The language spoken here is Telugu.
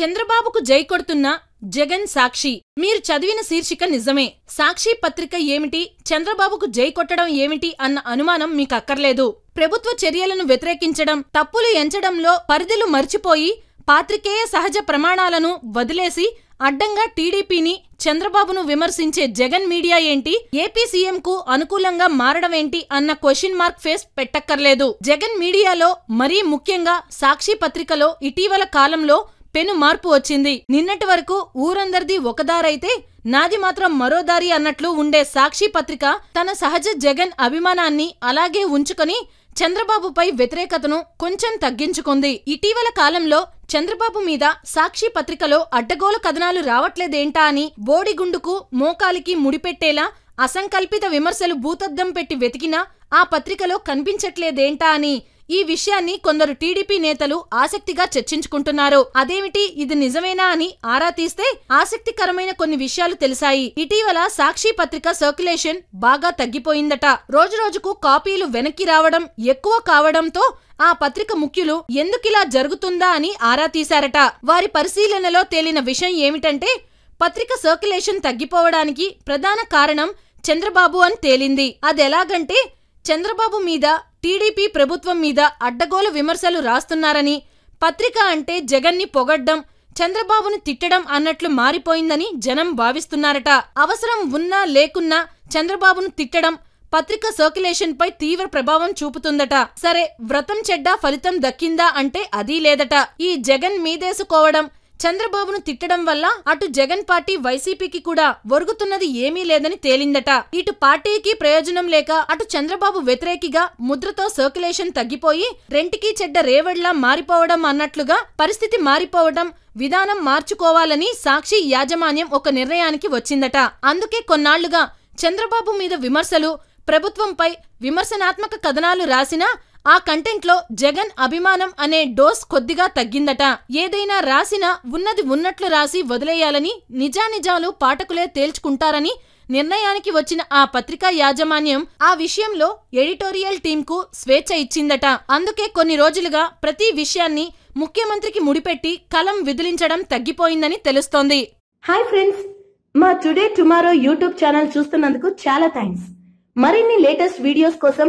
చంద్రబాబుకు జై కొడుతున్న జగన్ సాక్షి. మీరు చదివిన శీర్షిక నిజమే. సాక్షి పత్రిక ఏమిటి? చంద్రబాబుకు జై కొట్టడం ఏమిటి అన్న అనుమానం మీకు అక్కర్లేదు ప్రభుత్వ చర్యలను వ్యతిరేకించడం తప్పులు ఎంచడంలో పరిధులు మర్చిపోయి పాత్రికేయ సహజ ప్రమాణాలను వదిలేసి అడ్డంగా టీడీపీని చంద్రబాబును విమర్శించే జగన్ మీడియా ఏంటి? ఏపీ సీఎం కు అనుకూలంగా మారడమేంటి అన్న క్వశ్చన్ మార్క్ ఫేస్ పెట్టక్కర్లేదు. జగన్ మీడియాలో మరీ ముఖ్యంగా సాక్షి పత్రికలో ఇటీవల కాలంలో పెను మార్పు వచ్చింది. నిన్నటి వరకు ఊరందరిది ఒకదారైతే నాది మాత్రం మరో దారి అన్నట్లు ఉండే సాక్షి పత్రిక తన సహజ జగన్ అభిమానాన్ని అలాగే ఉంచుకొని చంద్రబాబుపై వ్యతిరేకతను కొంచెం తగ్గించుకుంది. ఇటీవల కాలంలో చంద్రబాబు మీద సాక్షి పత్రికలో అడ్డగోలు కథనాలు రావట్లేదేంటా అని బోడిగుండుకు మోకాలికి ముడిపెట్టేలా అసంకల్పిత విమర్శలు భూతద్దం పెట్టి వెతికినా ఆ పత్రికలో కనిపించట్లేదేంటా అని ఈ విషయాన్ని కొందరు టీడీపీ నేతలు ఆసక్తిగా చర్చించుకుంటున్నారు. అదేమిటి? ఇది నిజమేనా అని ఆరా తీస్తే ఆసక్తికరమైన కొన్ని విషయాలు తెలిసాయి. ఇటీవల సాక్షి పత్రిక సర్క్యులేషన్ బాగా తగ్గిపోయిందట. రోజురోజుకు కాపీలు వెనక్కి రావడం ఎక్కువ కావడంతో ఆ పత్రిక ముఖ్యులు ఎందుకిలా జరుగుతుందా అని ఆరా తీశారట. వారి పరిశీలనలో తేలిన విషయం ఏమిటంటే పత్రిక సర్క్యులేషన్ తగ్గిపోవడానికి ప్రధాన కారణం చంద్రబాబు అని తేలింది. అదెలాగంటే చంద్రబాబు మీద టీడీపీ ప్రభుత్వం మీద అడ్డగోలు విమర్శలు రాస్తున్నారని పత్రిక అంటే జగన్ని పొగడ్డం చంద్రబాబును తిట్టడం అన్నట్లు మారిపోయిందని జనం భావిస్తున్నారట. అవసరం ఉన్నా లేకున్నా చంద్రబాబును తిట్టడం పత్రిక సర్క్యులేషన్ పై తీవ్ర ప్రభావం చూపుతుందట. సరే వ్రతం చెడ్డా ఫలితం దక్కిందా అంటే అదీ లేదట. ఈ జగన్ మీదేసుకోవడం చంద్రబాబును తిట్టడం వల్ల అటు జగన్ పార్టీ వైసీపీకి కూడా ఒరుగుతున్నది ఏమీ లేదని తేలిందట. ఇటు పార్టీకి ప్రయోజనం లేక అటు చంద్రబాబు వ్యతిరేకిగా ముద్రతో సర్క్యులేషన్ తగ్గిపోయి రెంటికి చెడ్డ రేవడ్లా మారిపోవడం అన్నట్లుగా పరిస్థితి మారిపోవడం విధానం మార్చుకోవాలని సాక్షి యాజమాన్యం ఒక నిర్ణయానికి వచ్చిందట. అందుకే కొన్నాళ్ళుగా చంద్రబాబు మీద విమర్శలు ప్రభుత్వంపై విమర్శనాత్మక కథనాలు రాసినా ఆ కంటెంట్లో జగన్ అభిమానం అనే డోస్ కొద్దిగా తగ్గిందట. ఏదైనా రాసినా ఉన్నది ఉన్నట్లు రాసి వదిలేయాలని నిజానిజాలు పాఠకులే తేల్చుకుంటారని నిర్ణయానికి వచ్చిన ఆ పత్రికా యాజమాన్యం ఆ విషయంలో ఎడిటోరియల్ టీంకు స్వేచ్ఛ ఇచ్చిందట. అందుకే కొన్ని రోజులుగా ప్రతి విషయాన్ని ముఖ్యమంత్రికి ముడిపెట్టి కలం విదిలించడం తగ్గిపోయిందని తెలుస్తోంది. హాయ్ ఫ్రెండ్స్ మా టుడే టుమారో యూట్యూబ్ ఛానల్ చూస్తున్నందుకు చాలా థ్యాంక్స్ మరిన్ని లేటెస్ట్ వీడియోస్ కోసం